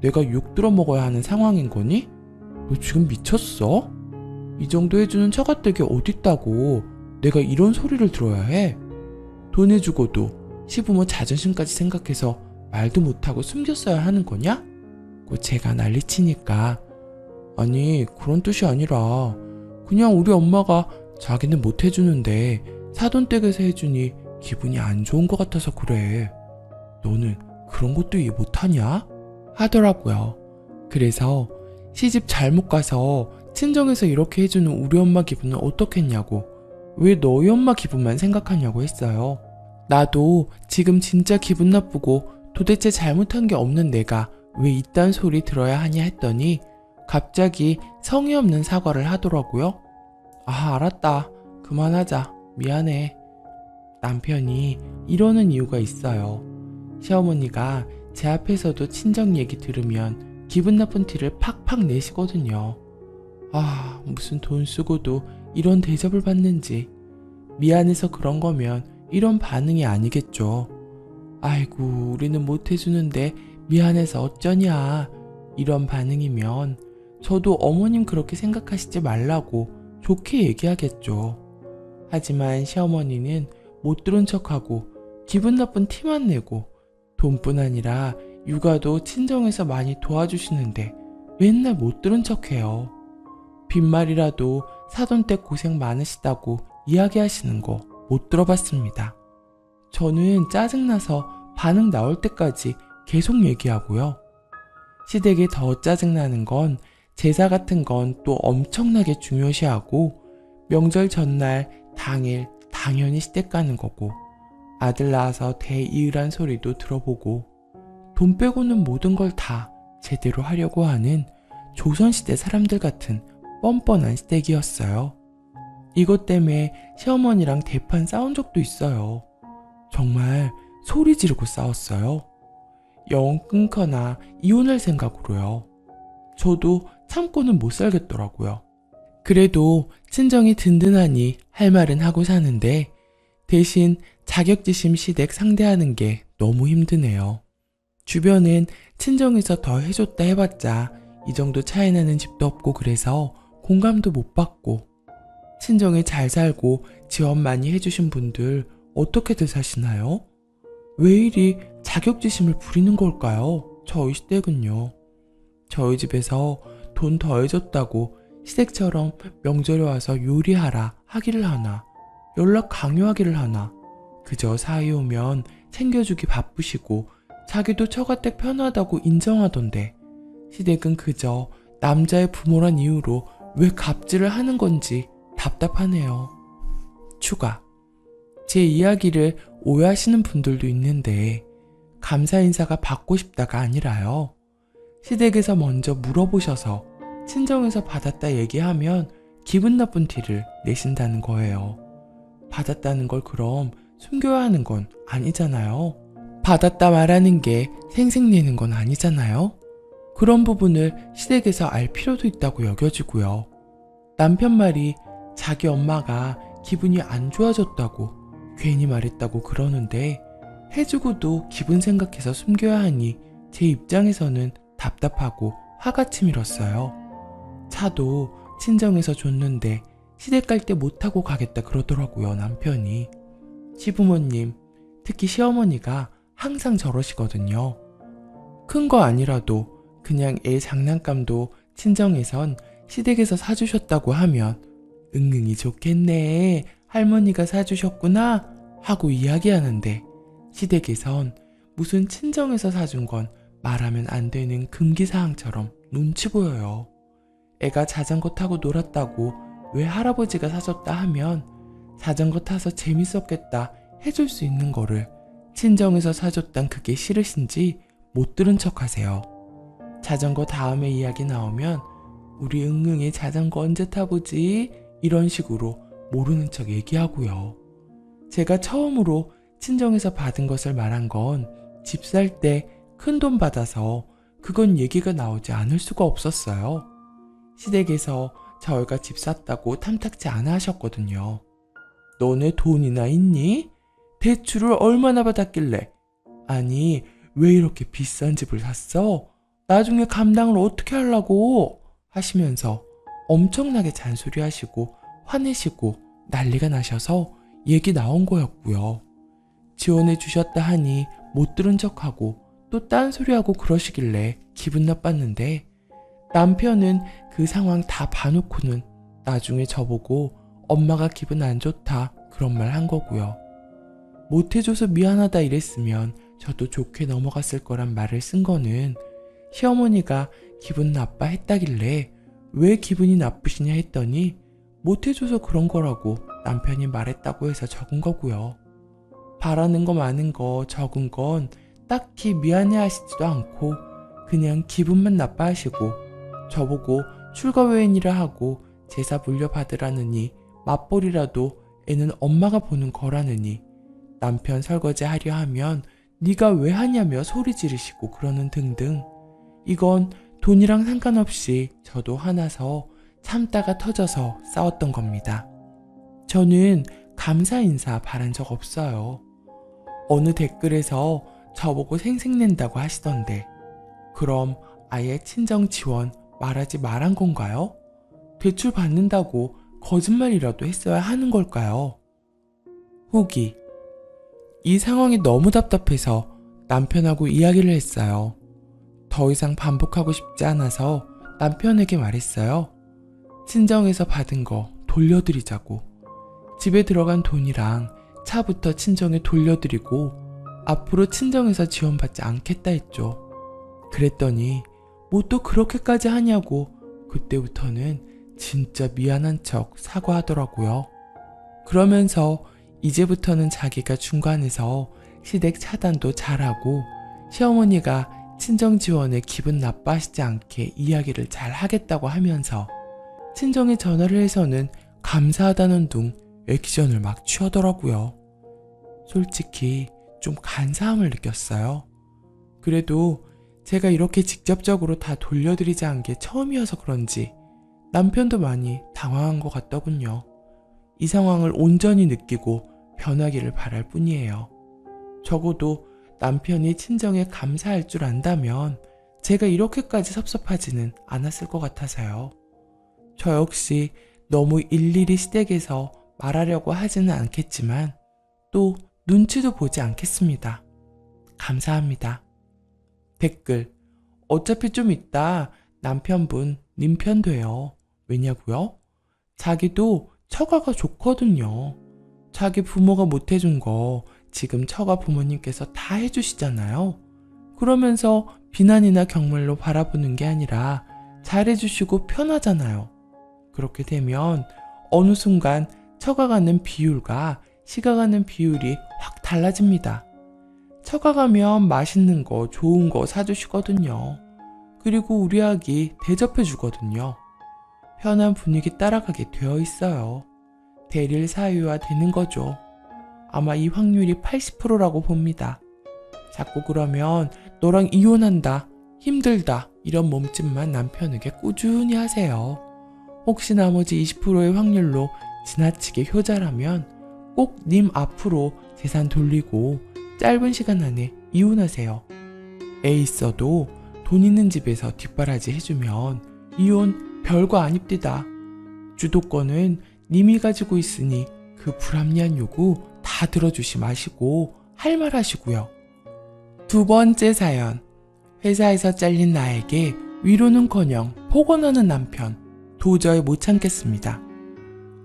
내가 욕 들어 먹어야 하는 상황인 거니? 너 지금 미쳤어? 이 정도 해주는 처갓댁이 어딨다고 내가 이런 소리를 들어야 해? 돈 해주고도 시부모 자존심까지 생각해서 말도 못하고 숨겼어야 하는 거냐? 그 제가 난리치니까 아니 그런 뜻이 아니라 그냥 우리 엄마가 자기는 못 해주는데 사돈댁에서 해주니 기분이 안 좋은 것 같아서 그래. 너는 그런 것도 이해 못하냐? 하더라고요. 그래서 시집 잘못 가서 친정에서 이렇게 해주는 우리 엄마 기분은 어떻겠냐고 왜 너희 엄마 기분만 생각하냐고 했어요. 나도 지금 진짜 기분 나쁘고 도대체 잘못한 게 없는 내가 왜 이딴 소리 들어야 하냐 했더니 갑자기 성의 없는 사과를 하더라고요. 아, 알았다. 그만하자. 미안해. 남편이 이러는 이유가 있어요. 시어머니가 제 앞에서도 친정 얘기 들으면 기분 나쁜 티를 팍팍 내시거든요. 아, 무슨 돈 쓰고도 이런 대접을 받는지. 미안해서 그런 거면 이런 반응이 아니겠죠. 아이고, 우리는 못 해주는데 미안해서 어쩌냐. 이런 반응이면 저도 어머님 그렇게 생각하시지 말라고 좋게 얘기하겠죠. 하지만 시어머니는 못 들은 척하고 기분 나쁜 티만 내고 돈뿐 아니라 육아도 친정에서 많이 도와주시는데 맨날 못 들은 척해요. 빈말이라도 사돈 때 고생 많으시다고 이야기하시는 거 못 들어봤습니다. 저는 짜증나서 반응 나올 때까지 계속 얘기하고요. 시댁에 더 짜증나는 건 제사 같은 건 또 엄청나게 중요시하고 명절 전날 당일 당연히 시댁 가는 거고 아들 낳아서 대이을한 소리도 들어보고 돈 빼고는 모든 걸 다 제대로 하려고 하는 조선시대 사람들 같은 뻔뻔한 시댁이었어요. 이것 때문에 시어머니랑 대판 싸운 적도 있어요. 정말 소리 지르고 싸웠어요. 영 끊거나 이혼할 생각으로요. 저도 참고는 못 살겠더라고요. 그래도 친정이 든든하니 할 말은 하고 사는데 대신 자격지심 시댁 상대하는 게 너무 힘드네요. 주변엔 친정에서 더 해줬다 해봤자 이 정도 차이 나는 집도 없고 그래서 공감도 못 받고 친정에 잘 살고 지원 많이 해주신 분들 어떻게들 사시나요? 왜 이리 자격지심을 부리는 걸까요? 저희 시댁은요. 저희 집에서 돈 더해줬다고 시댁처럼 명절에 와서 요리하라 하기를 하나 연락 강요하기를 하나 그저 사이 오면 챙겨주기 바쁘시고 자기도 처가댁 편하다고 인정하던데 시댁은 그저 남자의 부모란 이유로 왜 갑질을 하는 건지 답답하네요. 추가. 제 이야기를 오해하시는 분들도 있는데, 감사 인사가 받고 싶다가 아니라요. 시댁에서 먼저 물어보셔서 친정에서 받았다 얘기하면 기분 나쁜 티를 내신다는 거예요. 받았다는 걸 그럼 숨겨야 하는 건 아니잖아요. 받았다 말하는 게 생색내는 건 아니잖아요. 그런 부분을 시댁에서 알 필요도 있다고 여겨지고요. 남편 말이 자기 엄마가 기분이 안 좋아졌다고 괜히 말했다고 그러는데 해주고도 기분 생각해서 숨겨야 하니 제 입장에서는 답답하고 화가 치밀었어요. 차도 친정에서 줬는데 시댁 갈 때못 타고 가겠다 그러더라고요, 남편이. 시부모님, 특히 시어머니가 항상 저러시거든요. 큰 거 아니라도 그냥 애 장난감도 친정에선 시댁에서 사주셨다고 하면 응응이 좋겠네. 할머니가 사주셨구나. 하고 이야기하는데 시댁에선 무슨 친정에서 사준 건 말하면 안 되는 금기사항처럼 눈치 보여요. 애가 자전거 타고 놀았다고 왜 할아버지가 사줬다 하면 자전거 타서 재밌었겠다 해줄 수 있는 거를 친정에서 사줬단 그게 싫으신지 못 들은 척 하세요. 자전거 다음에 이야기 나오면 우리 응응이 자전거 언제 타보지? 이런 식으로 모르는 척 얘기하고요. 제가 처음으로 친정에서 받은 것을 말한 건 집 살 때 큰 돈 받아서 그건 얘기가 나오지 않을 수가 없었어요. 시댁에서 저희가 집 샀다고 탐탁지 않아 하셨거든요. 너네 돈이나 있니? 대출을 얼마나 받았길래? 아니, 왜 이렇게 비싼 집을 샀어? 나중에 감당을 어떻게 하려고 하시면서 엄청나게 잔소리하시고 화내시고 난리가 나셔서 얘기 나온 거였고요. 지원해 주셨다 하니 못 들은 척하고 또 딴소리하고 그러시길래 기분 나빴는데 남편은 그 상황 다 봐놓고는 나중에 저보고 엄마가 기분 안 좋다 그런 말 한 거고요. 못해줘서 미안하다 이랬으면 저도 좋게 넘어갔을 거란 말을 쓴 거는 시어머니가 기분 나빠 했다길래 왜 기분이 나쁘시냐 했더니 못해줘서 그런 거라고 남편이 말했다고 해서 적은 거고요. 바라는 거 많은 거 적은 건 딱히 미안해 하시지도 않고 그냥 기분만 나빠 하시고 저보고 출가 외인이라 하고 제사 물려받으라느니 맞벌이라도 애는 엄마가 보는 거라느니 남편 설거지 하려 하면 네가 왜 하냐며 소리 지르시고 그러는 등등 이건 돈이랑 상관없이 저도 화나서 참다가 터져서 싸웠던 겁니다. 저는 감사 인사 바란 적 없어요. 어느 댓글에서 저보고 생색낸다고 하시던데 그럼 아예 친정 지원 말하지 말한 건가요? 대출 받는다고 거짓말이라도 했어야 하는 걸까요? 후기 이 상황이 너무 답답해서 남편하고 이야기를 했어요. 더 이상 반복하고 싶지 않아서 남편에게 말했어요. 친정에서 받은 거 돌려드리자고. 집에 들어간 돈이랑 차부터 친정에 돌려드리고 앞으로 친정에서 지원받지 않겠다 했죠. 그랬더니 뭐 또 그렇게까지 하냐고 그때부터는 진짜 미안한 척 사과하더라고요. 그러면서 이제부터는 자기가 중간에서 시댁 차단도 잘하고 시어머니가 친정 지원에 기분 나빠하시지 않게 이야기를 잘 하겠다고 하면서 친정에 전화를 해서는 감사하다는 둥 액션을 막 취하더라고요. 솔직히 좀 간사함을 느꼈어요. 그래도 제가 이렇게 직접적으로 다 돌려드리지 않은 게 처음이어서 그런지 남편도 많이 당황한 것 같더군요. 이 상황을 온전히 느끼고 변하기를 바랄 뿐이에요. 적어도 남편이 친정에 감사할 줄 안다면 제가 이렇게까지 섭섭하지는 않았을 것 같아서요. 저 역시 너무 일일이 시댁에서 말하려고 하지는 않겠지만 또 눈치도 보지 않겠습니다. 감사합니다. 댓글. 어차피 좀 있다 남편분 님편 돼요. 왜냐고요? 자기도 처가가 좋거든요. 자기 부모가 못 해준 거 지금 처가 부모님께서 다 해주시잖아요. 그러면서 비난이나 경멸로 바라보는 게 아니라 잘해주시고 편하잖아요. 그렇게 되면 어느 순간 처가 가는 비율과 시가 가는 비율이 확 달라집니다. 처가 가면 맛있는 거, 좋은 거 사주시거든요. 그리고 우리 아기 대접해 주거든요. 편한 분위기 따라가게 되어 있어요. 대릴 사유화 되는 거죠. 아마 이 확률이 80%라고 봅니다. 자꾸 그러면 너랑 이혼한다, 힘들다, 이런 몸짓만 남편에게 꾸준히 하세요. 혹시 나머지 20%의 확률로 지나치게 효자라면 꼭 님 앞으로 재산 돌리고 짧은 시간 안에 이혼하세요. 애 있어도 돈 있는 집에서 뒷바라지 해주면 이혼 별거 아닙디다. 주도권은 님이 가지고 있으니 그 불합리한 요구 다 들어주시 마시고 할 말 하시고요. 두 번째 사연. 회사에서 잘린 나에게 위로는커녕 폭언하는 남편. 도저히 못 참겠습니다.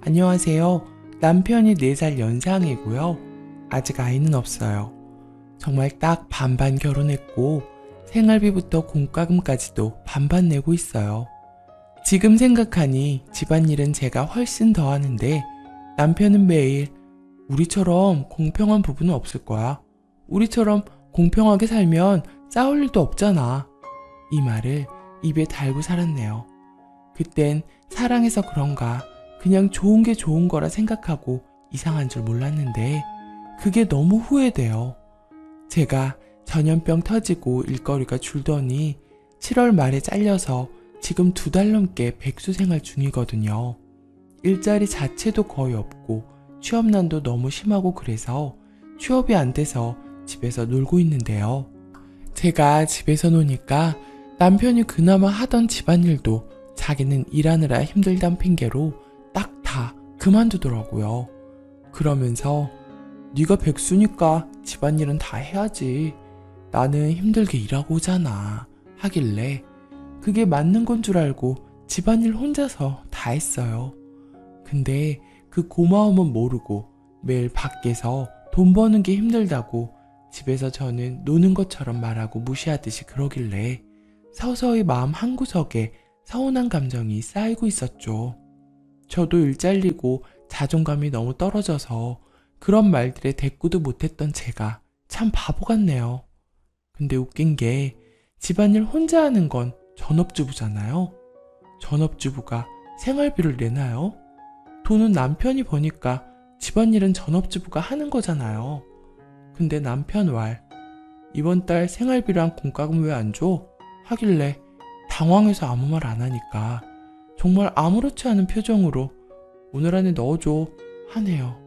안녕하세요. 남편이 4살 연상이고요. 아직 아이는 없어요. 정말 딱 반반 결혼했고 생활비부터 공과금까지도 반반 내고 있어요. 지금 생각하니 집안일은 제가 훨씬 더 하는데 남편은 매일 우리처럼 공평한 부분은 없을 거야. 우리처럼 공평하게 살면 싸울 일도 없잖아. 이 말을 입에 달고 살았네요. 그땐 사랑해서 그런가 그냥 좋은 게 좋은 거라 생각하고 이상한 줄 몰랐는데 그게 너무 후회돼요. 제가 전염병 터지고 일거리가 줄더니 7월 말에 잘려서 지금 두 달 넘게 백수 생활 중이거든요. 일자리 자체도 거의 없고 취업난도 너무 심하고 그래서 취업이 안 돼서 집에서 놀고 있는데요. 제가 집에서 노니까 남편이 그나마 하던 집안일도 자기는 일하느라 힘들단 핑계로 딱 다 그만두더라고요. 그러면서 네가 백수니까 집안일은 다 해야지. 나는 힘들게 일하고 오잖아. 하길래 그게 맞는 건 줄 알고 집안일 혼자서 다 했어요. 근데 그 고마움은 모르고 매일 밖에서 돈 버는 게 힘들다고 집에서 저는 노는 것처럼 말하고 무시하듯이 그러길래 서서히 마음 한구석에 서운한 감정이 쌓이고 있었죠. 저도 일 잘리고 자존감이 너무 떨어져서 그런 말들에 대꾸도 못했던 제가 참 바보 같네요. 근데 웃긴 게 집안일 혼자 하는 건 전업주부잖아요. 전업주부가 생활비를 내나요? 돈은 남편이 버니까 집안일은 전업주부가 하는 거잖아요. 근데 남편 말 이번 달 생활비랑 공과금 왜 안 줘? 하길래 당황해서 아무 말 안 하니까 정말 아무렇지 않은 표정으로 오늘 안에 넣어줘 하네요.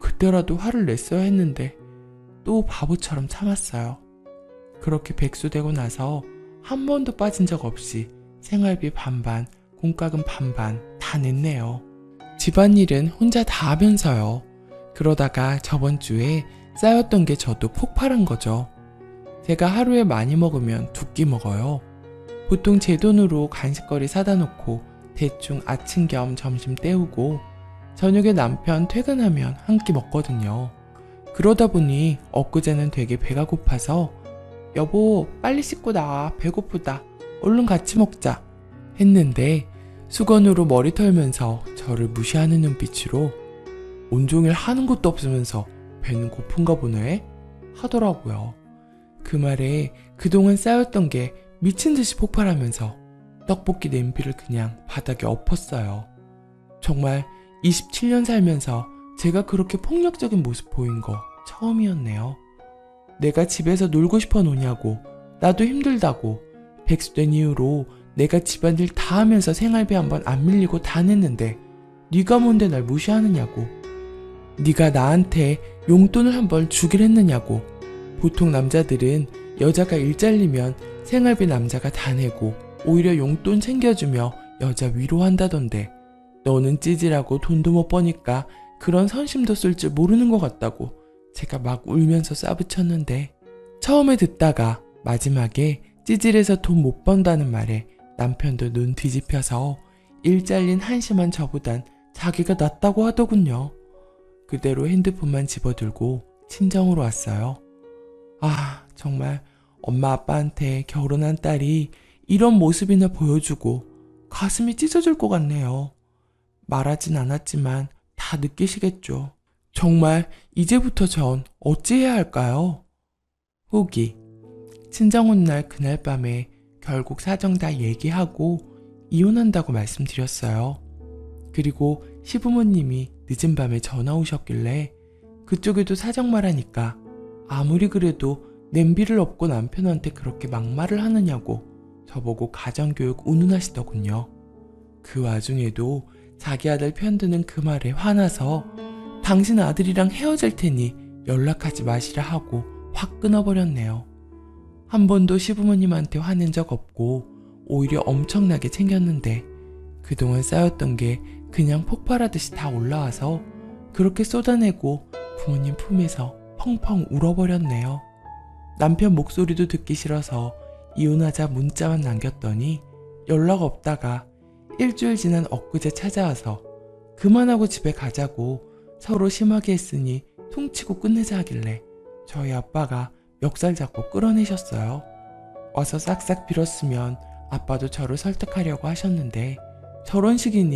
그때라도 화를 냈어야 했는데 또 바보처럼 참았어요. 그렇게 백수되고 나서 한 번도 빠진 적 없이 생활비 반반, 공과금 반반 다 냈네요. 집안일은 혼자 다 하면서요. 그러다가 저번 주에 쌓였던 게 저도 폭발한 거죠. 제가 하루에 많이 먹으면 두 끼 먹어요. 보통 제 돈으로 간식거리 사다 놓고 대충 아침 겸 점심 때우고 저녁에 남편 퇴근하면 한 끼 먹거든요. 그러다 보니 엊그제는 되게 배가 고파서 여보 빨리 씻고 나와 배고프다 얼른 같이 먹자 했는데 수건으로 머리 털면서 저를 무시하는 눈빛으로 온종일 하는 것도 없으면서 배는 고픈가 보네 하더라고요. 그 말에 그동안 쌓였던 게 미친 듯이 폭발하면서 떡볶이 냄비를 그냥 바닥에 엎었어요. 정말 27년 살면서 제가 그렇게 폭력적인 모습 보인 거 처음이었네요. 내가 집에서 놀고 싶어 노냐고, 나도 힘들다고, 백수된 이후로 내가 집안일 다 하면서 생활비 한번 안 밀리고 다 냈는데 네가 뭔데 날 무시하느냐고. 네가 나한테 용돈을 한번 주길 했느냐고. 보통 남자들은 여자가 일 잘리면 생활비 남자가 다 내고 오히려 용돈 챙겨주며 여자 위로한다던데 너는 찌질하고 돈도 못 버니까 그런 선심도 쓸 줄 모르는 것 같다고 제가 막 울면서 싸붙였는데 처음에 듣다가 마지막에 찌질해서 돈 못 번다는 말에 남편도 눈 뒤집혀서 일 잘린 한심한 저보단 자기가 낫다고 하더군요. 그대로 핸드폰만 집어들고 친정으로 왔어요. 아, 정말 엄마 아빠한테 결혼한 딸이 이런 모습이나 보여주고 가슴이 찢어질 것 같네요. 말하진 않았지만 다 느끼시겠죠. 정말 이제부터 전 어찌해야 할까요? 후기. 친정 온 날 그날 밤에 결국 사정 다 얘기하고 이혼한다고 말씀드렸어요. 그리고 시부모님이 늦은 밤에 전화 오셨길래 그쪽에도 사정 말하니까 아무리 그래도 냄비를 엎고 남편한테 그렇게 막말을 하느냐고 저보고 가정교육 운운하시더군요. 그 와중에도 자기 아들 편드는 그 말에 화나서 당신 아들이랑 헤어질 테니 연락하지 마시라 하고 확 끊어버렸네요. 한 번도 시부모님한테 화낸 적 없고 오히려 엄청나게 챙겼는데 그동안 쌓였던 게 그냥 폭발하듯이 다 올라와서 그렇게 쏟아내고 부모님 품에서 펑펑 울어버렸네요. 남편 목소리도 듣기 싫어서 이혼하자 문자만 남겼더니 연락 없다가 일주일 지난 엊그제 찾아와서 그만하고 집에 가자고 서로 심하게 했으니 퉁치고 끝내자 하길래 저희 아빠가 멱살 잡고 끌어내셨어요. 와서 싹싹 빌었으면 아빠도 저를 설득하려고 하셨는데 저런 식이니